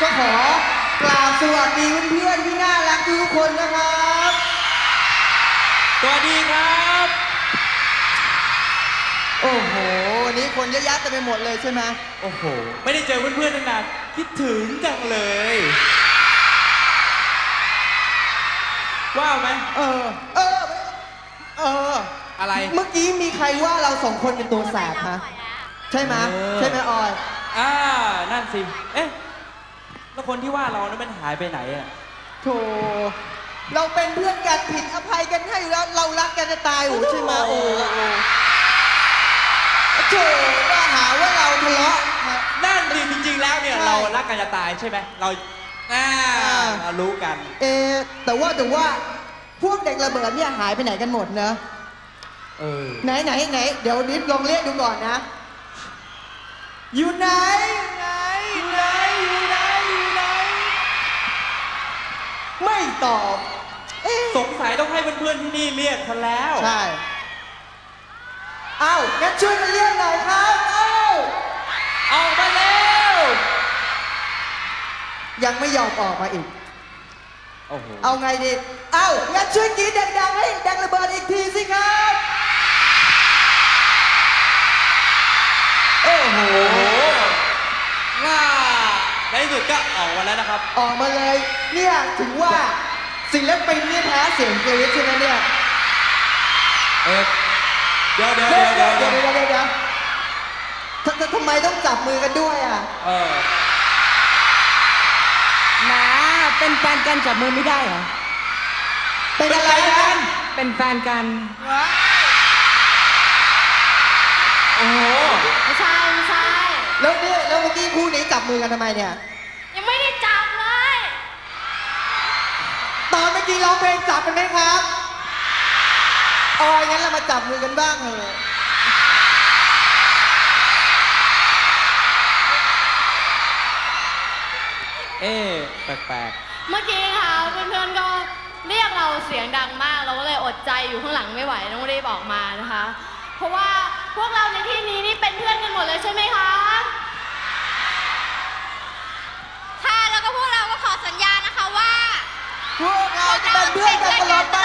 ก็ขอกราบสวัสดีเพื่อนๆที่น่ารักทุกคนนะครับ สวัสดีครับ โอ้โห วันนี้คนเยอะแยะเต็มไปหมดเลยใช่ไหมโอ้โห ไม่ได้เจอเพื่อนๆตั้งนานคิดถึงจังเลยว้าวไหมเออ เออ เออ อะไร เมื่อกี้มีใครว่าเราสองคนเป็นตัวแสบฮะใช่ไหมเออ ใช่ไหมออย อ่า นั่นสิ เอ๊ะ แล้วคนที่ว่าเรานั้นมันหายไปไหนอะโถเราเป็นเพื่อนกันผิดอภัยกันให้อยู่แล้ว เรารักกันจะตายโอ้ใช่ไหมโอ้โอ้โถว่าหาว่าเราทะเลาะนะ นั่นสิจริงๆแล้วเนี่ย ใช่เรารักกันจะตายใช่ไหมเราอ่าอ่า เรารู้กัน เอะแต่ว่าแต่ว่าพวกเด็กระเบิดเนี่ยหายไปไหนกันหมดเนอะเออ ไหนไหนไหนเดี๋ยวนิดลองเรียกดูก่อนนะ อยู่ไหนอยู่ไหน ตอบเอ๊ะสงสัยต้องให้เพื่อนๆที่นี่เรียกฉันแล้ว ใช่เอ้างั้นช่วยกันเรียกหน่อยครับเอ้าออกมาเร็ว ยังไม่ยอมออกมาอีก โอ้โห เอาไงดี เอ้างั้นช่วยกรีดดังๆให้ดังระเบิดอีกทีสิครับโอ้โหโอ้โหว่าในที่สุดก็ออกมาแล้วนะครับ ออกมาเลย เนี่ยถึงว่า ศิลปินนี่แพ้เสียงกรี๊ดใช่ไหมเนี่ยเอ๊ะเดี๋ยวเดี๋ยวเดี๋เดี๋ยยววเดี๋เดี๋ยยววเดี๋ยวเดี๋ยวเดี๋ยวทททำไมต้องจับมือกันด้วยอะเออนะเป็นแฟนกันจับมือไม่ได้เหรอ เป็นอะไรเป็นอะไรกักันนเป็นแฟนกัน โอ้โห ไม่ใช่ไม่ใช่แล้วเนี่ยแล้วเมื่อกี้คู่นี้จับมือกันทำไมเนี่ย ยังไม่ได้ กี้ร้องเพลงจับกันไหมครับออยงั้นเรามาจับมือกันบ้างเถอะเอ๊ะแปลกเมื่อกี้ค่ะเพื่อนๆก็เรียกเราเสียงดังมาก เราก็เลยอดใจอยู่ข้างหลังไม่ไหวต้องรีบออกมานะคะ เพราะว่าพวกเราในที่นี้นี่เป็นเพื่อนกันหมดเลยใช่ไหมคะค่ะ เราจะเป็นเพื่อนกันตลอดไป